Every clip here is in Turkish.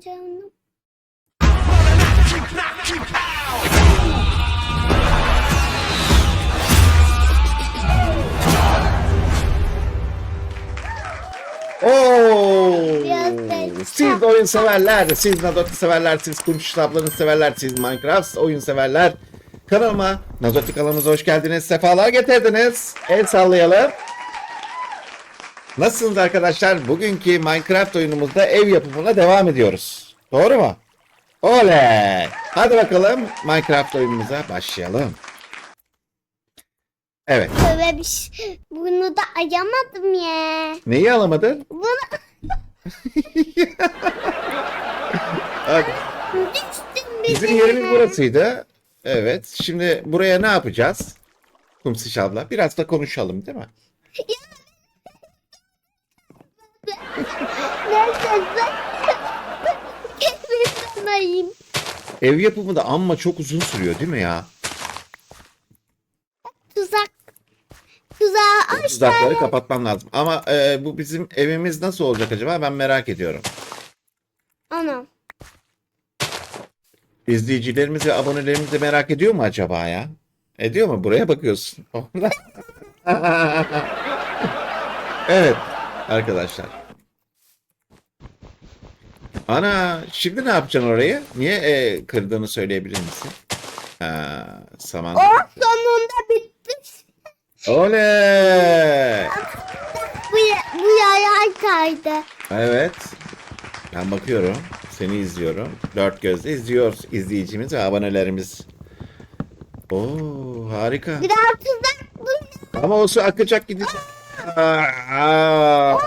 Canım. Oo! Siz oyun severler, siz Nazotik severler, siz Kumşu ablanı severler, siz Minecraft oyun severler. Kanalıma, Nazotik kanalımıza hoş geldiniz, sefalar getirdiniz. El sallayalım. Nasılsınız arkadaşlar? Bugünkü Minecraft oyunumuzda ev yapımına devam ediyoruz. Doğru mu? Oley! Hadi bakalım Minecraft oyunumuza başlayalım. Evet. Böyle bir şey- Bunu da ayamadım ya. Neyi alamadın? Bunu düştüm Bizim yerimiz burasıydı. Evet. Şimdi buraya ne yapacağız? Kumsiş abla. Biraz da konuşalım değil mi? Neyse ben sanayım. Ev yapımı da amma çok uzun sürüyor değil mi ya? Tuzak. Tuzağı aç. Tuzakları kapatmam lazım. Ama e, bu bizim evimiz nasıl olacak acaba? Ben merak ediyorum. Anam. İzleyicilerimiz ve abonelerimiz de merak ediyor mu acaba ya? Ediyor mu? Buraya bakıyorsun. evet arkadaşlar. Ana şimdi ne yapacaksın orayı? Niye e, kırdığını söyleyebilir misin? Ha, saman. Oh sonunda bitti. Oley! Bu, bu yayan kaydı. Evet. Ben bakıyorum. Seni izliyorum. Dört gözle izliyoruz izleyicimiz ve abonelerimiz. Oo harika. Biraz tuzak. Ama o su akacak gidecek. Aa.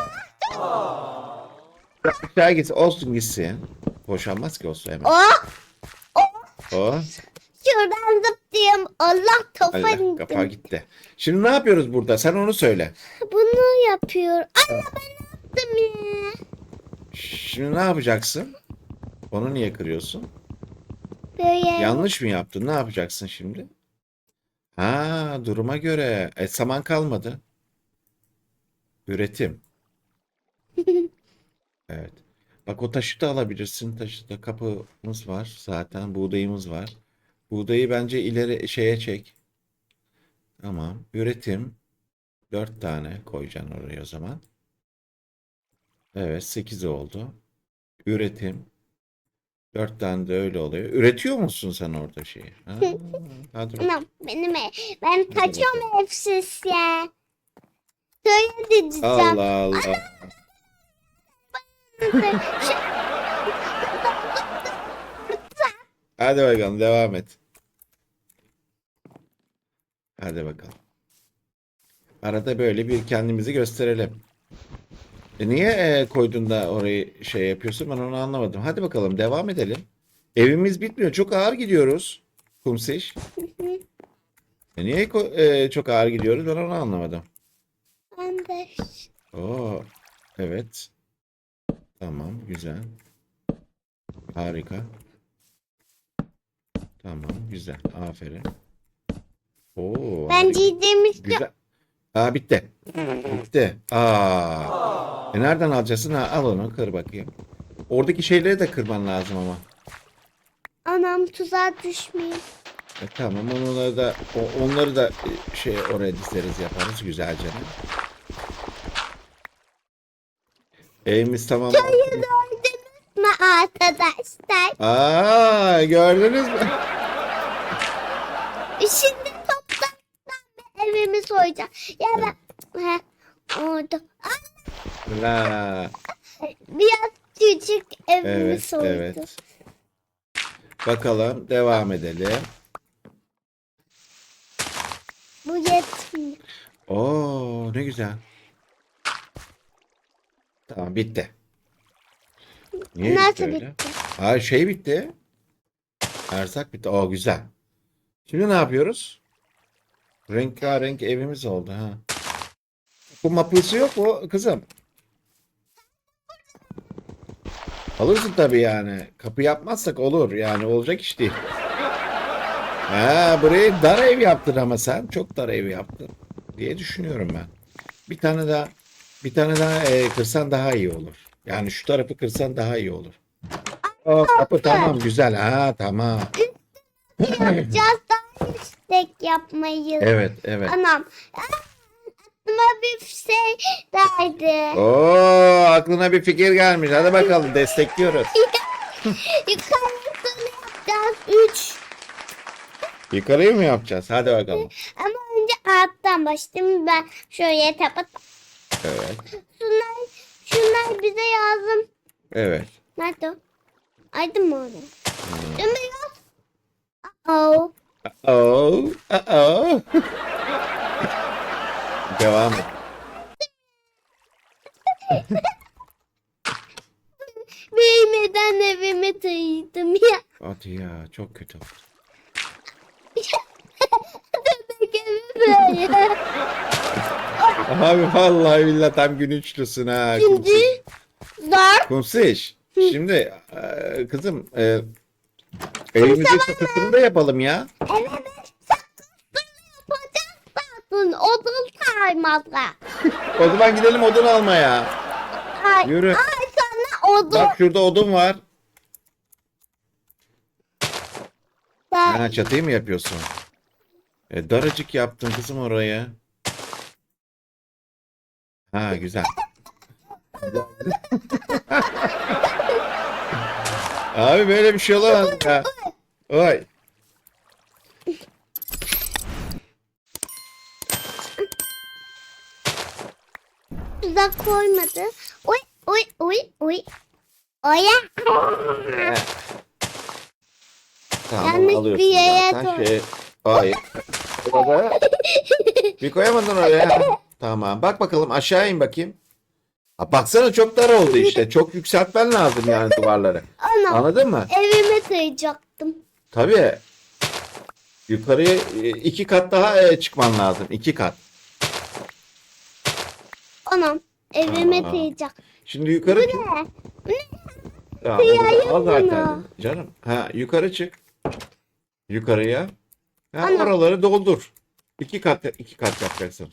Aşağı gitsin. Olsun gitsin. Boşanmaz ki olsun hemen. Oh O. şuradan zıplayayım. Allah topa Allah kapağı gitti. Şimdi ne yapıyoruz burada? Sen onu söyle. Bunu yapıyor. Anne ben yaptım ya. Şimdi ne yapacaksın? Onu niye kırıyorsun? Böyle. Yanlış mı yaptın? Ne yapacaksın şimdi? Ha, duruma göre. E, saman kalmadı. Üretim. Evet. Bak o taşı da alabilirsin. Taşı da kapımız var zaten. Buğdayımız var. Buğdayı bence ileri şeye çek. Tamam. Üretim. Dört tane koyacaksın oraya o zaman. Evet, sekiz oldu. Üretim. Dört tane de öyle oluyor. Üretiyor musun sen orada şeyi? Ha, hadi bakalım. Anam benim ev. Ben kaçıyorum evsiz ya. Söyle diyeceğim. Allah Allah. Hadi bakalım devam et. Hadi bakalım. Arada böyle bir kendimizi gösterelim. E niye e, koydun da orayı şey yapıyorsun? Ben onu anlamadım. Hadi bakalım devam edelim. Evimiz bitmiyor. Çok ağır gidiyoruz. Kumsiş. E niye e, çok ağır gidiyoruz? Ben onu anlamadım. Ben de Oo, evet. Tamam, güzel. Harika. Tamam, güzel. Aferin. Oo, ben harika. diyeceğimiz Güzel. Aa, bitti. Bitti. Aa. E nereden alacaksın? Ha, al onu, kır bakayım. Oradaki şeyleri de kırman lazım ama. anam tuzağa düşmeyeyim. E, tamam, onları da o- onları da e, şey oraya dizeriz yaparız güzelce. Evimiz tamam. Gördünüz mü arkadaşlar? Aa, gördünüz mü? Şimdi topraktan bir evimi soyacağım. Ya ben He, orada. La. Biraz küçük evimi Evet, soydum. evet. Bakalım devam edelim. Bu yetmiyor. Oo, ne güzel. Tamam bitti. Niye Nasıl bitti öyle? bitti? Aa, şey bitti. Erzak bitti. Oo güzel. Şimdi ne yapıyoruz? Rengarenk evimiz oldu ha. Bu mapısı yok mu kızım? Alırsın tabii yani. Kapı yapmazsak olur. Yani olacak iş değil. Ha, burayı dar ev yaptın ama sen. Çok dar ev yaptın. Diye düşünüyorum ben. Bir tane daha bir tane daha e, kırsan daha iyi olur. Yani şu tarafı kırsan daha iyi olur. O kapı tamam güzel. Ha tamam. Yapacağız daha yüksek yapmayı. Evet evet. Anam. Aklıma bir şey derdi. Oo aklına bir fikir gelmiş. Hadi bakalım destekliyoruz. Yukarısını yapacağız. Üç. Yukarıyı mı yapacağız? Hadi bakalım. Ama önce alttan başlayayım. Ben şöyle tapat. Evet. Şunlar, şunlar bize lazım. Evet. Nerede o? Aydın mı orada? Değil mi ya? Oh. Oh, oh. Devam et. Büyümeden evime taşıdım ya. Hadi ya çok kötü. Bebek evi böyle. Abi vallahi billahi tam gün üçlüsün ha. Şimdi zor. Kumsiş. Şimdi e, kızım e, evimizin çatısını da yapalım ya. Evime yapacaksın. Odun sarmalı. O zaman gidelim odun almaya. Ay, Yürü. ay sana odun. Bak şurada odun var. Ben- Ha, çatıyı mı yapıyorsun? E, daracık yaptın kızım oraya. Ha güzel. Abi böyle bir şey olamaz ya. Oy. Tuzak koymadı. Oy oy oy oy. Oya. Tamam Yanlış alıyorsun bir yere zaten. koy. Şey, hayır. Bir koyamadın oraya. Tamam. Bak bakalım aşağı in bakayım. Ha, baksana çok dar oldu işte. Çok yükseltmen lazım yani duvarları. Anam Anladın mı? evime taşıyacaktım. Tabii. Yukarıya e, iki kat daha e, çıkman lazım. İki kat. Anam evime Aa. taşıyacaktım. Şimdi yukarı çık. Ne? Ya, Kıyayım al zaten. bunu. Canım. Ha, yukarı çık. Yukarıya. Ha, Ana. oraları doldur. İki kat iki kat yapacaksın.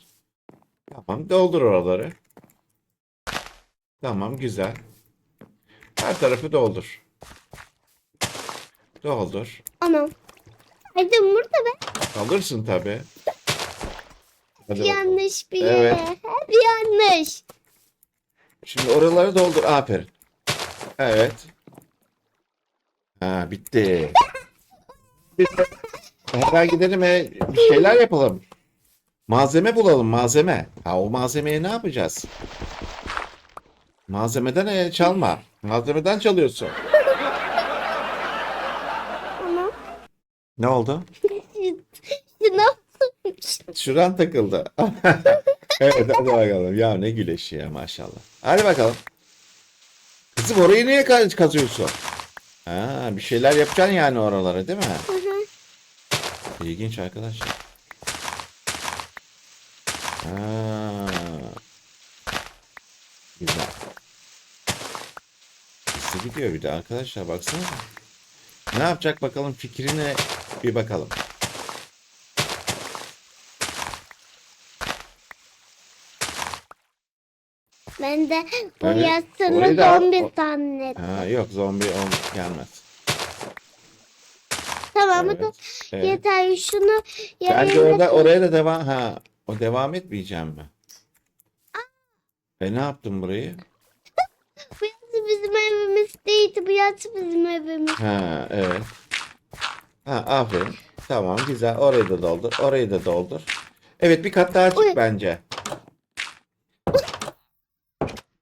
Tamam doldur oraları. Tamam güzel. Her tarafı doldur. Doldur. Anam. Hadi burada be. Alırsın tabi. Hadi. Yanlış bir yere. Evet. Hep yanlış. Şimdi oraları doldur. Aferin. Evet. Ha bitti. Hemen gidelim e, bir şeyler yapalım. Malzeme bulalım malzeme. Ha o malzemeye ne yapacağız? Malzemeden e, çalma. Malzemeden çalıyorsun. Anam. Ne oldu? Şuran takıldı. evet hadi bakalım. Ya ne güleşi ya maşallah. Hadi bakalım. Kızım orayı niye kaz- kazıyorsun? Ha, bir şeyler yapacaksın yani oralara değil mi? İlginç arkadaşlar. Ha. Güzel. Hızlı gidiyor bir de arkadaşlar baksana. Ne yapacak bakalım fikrine bir bakalım. Ben de bu Evet. Orayı da- zombi zannettim. Ha, yok zombi on gelmez. Tamam Evet, bu da evet. yeter şunu Bence yerine orada oraya da devam ha o devam etmeyeceğim mi? E ne yaptın burayı? Bu yatsı bizim evimiz değildi. Bu yatsı bizim evimiz. Ha evet. Ha aferin. Tamam güzel. Orayı da doldur. Orayı da doldur. Evet bir kat daha çık Oy. bence.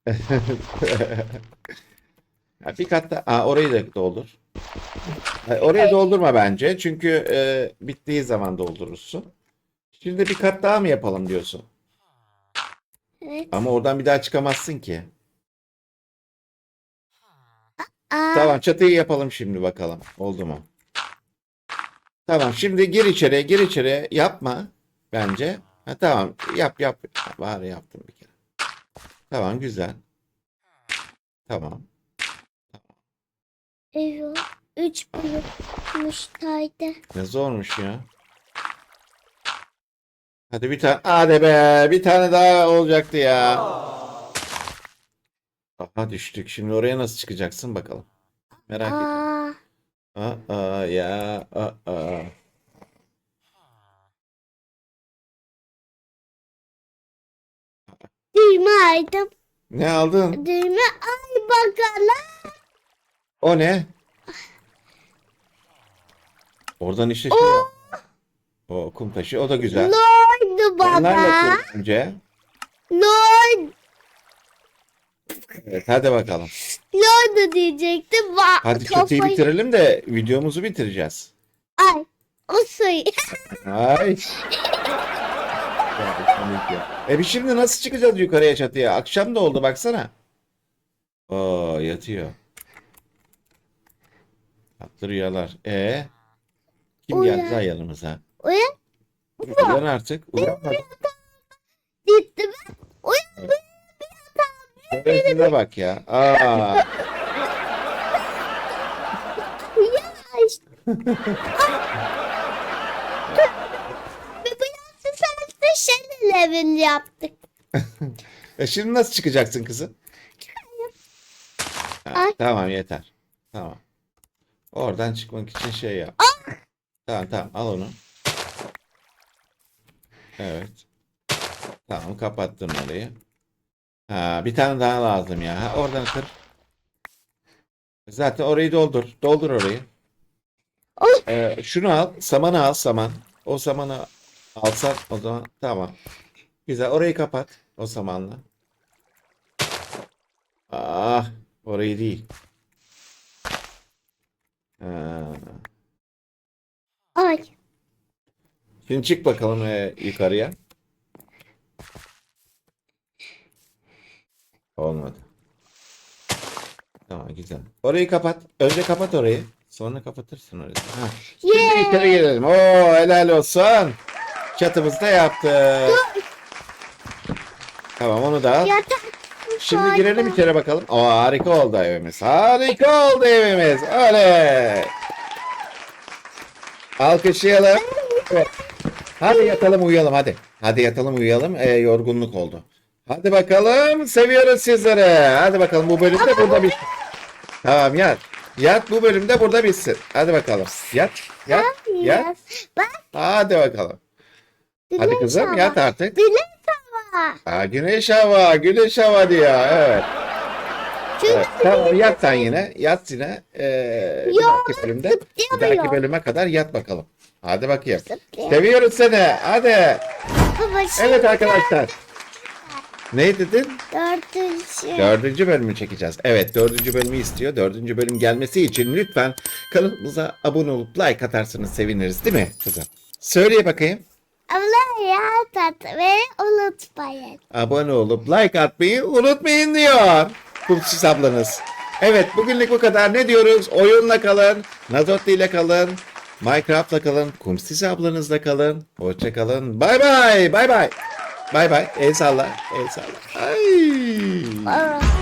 Ha, bir kat daha. Aa, orayı da doldur. Ha, Orayı doldurma bence. Çünkü e, bittiği zaman doldurursun. Şimdi bir kat daha mı yapalım diyorsun? Evet. Ama oradan bir daha çıkamazsın ki. Aa, Tamam çatıyı yapalım şimdi bakalım. Oldu mu? Tamam şimdi gir içeri gir içeri yapma bence. Ha, tamam yap yap. Var yaptım bir kere. Tamam güzel. Tamam. Eyvah. Üç büyükmüş taydı. Ne zormuş ya. Hadi bir tane. Hadi be bir tane daha olacaktı ya. Aha düştük. Şimdi oraya nasıl çıkacaksın bakalım. Merak etme. Aa, Aa ya. Aa. düğme aldım. Ne aldın? Düğme ay bakalım. O ne? Oradan işte şey var. O kum taşı. O da güzel. Lord baba. Onlarla kur önce. Lord. Evet hadi bakalım. Lord diyecektim. Va- Hadi kafayı- bitirelim de videomuzu bitireceğiz. Ay. O sayı. Ay. E biz şimdi nasıl çıkacağız yukarıya çatıya? Akşam da oldu baksana. Oo yatıyor. Tatlı rüyalar. E kim Uyan. geldi yanımıza? Uyan. Uyan artık. Uyan hadi. Gitti ben. Uyan. Şerefsize bak ya. Aa. Yavaş. Ve bu yaptı sen de şeyle level yaptık. E şimdi nasıl çıkacaksın kızım? Ha, Ay. tamam yeter. Tamam. Oradan çıkmak için şey yap. Tamam tamam al onu. Evet. Tamam kapattın orayı. Ha, bir tane daha lazım ya. Ha, oradan kır. Zaten orayı doldur. Doldur orayı. Ee, şunu al. Samanı al saman. O samanı alsan o zaman tamam. Güzel. Orayı kapat. O samanla. Ah, orayı değil. Ha. Ay. Şimdi çık bakalım e, yukarıya. Olmadı. Tamam güzel. Orayı kapat. Önce kapat orayı. Sonra kapatırsın orayı. Ha. Şimdi Yeah. içeri girelim. Oo helal olsun. Çatımızı da yaptık. Tamam onu da al. Yatak. Şimdi girelim içeri bakalım. Oo harika oldu evimiz. Harika oldu evimiz. Oley. Alkışlayalım. Evet. Hadi yatalım uyuyalım hadi. Hadi yatalım uyuyalım. Ee, yorgunluk oldu. Hadi bakalım. Seviyoruz sizleri. Hadi bakalım bu bölüm de burada bitsin. Tamam yat. Yat bu bölümde burada bitsin. Hadi bakalım. Yat. Yat. Yat. Hadi bakalım. Hadi kızım yat artık. Güneş hava. Aa, güneş hava. Güneş hava diyor. Evet. Çünkü Evet, tamam yat sen yine. Yat yine. Ee, bir Yok, dahaki bölümde. Bir dahaki bölüme kadar yat bakalım. Hadi bakayım. Zıplayamıyor. Seviyoruz seni. Hadi. Evet arkadaşlar. Ne dedin? Dördüncü. Dördüncü bölümü çekeceğiz. Evet dördüncü bölümü istiyor. Dördüncü bölüm gelmesi için lütfen kanalımıza abone olup like atarsanız seviniriz değil mi kızım? Söyle bakayım. Abla ya tat ve unutmayın. Abone olup like atmayı unutmayın diyor. Kumsuz ablanız. Evet bugünlük bu kadar. Ne diyoruz? Oyunla kalın. Nazotti ile kalın. Minecraft'la kalın. Kumsuz ablanızla kalın. Hoşça kalın. Bay bay. Bay bay. Bay bay. El salla. El salla. Ay. Baba.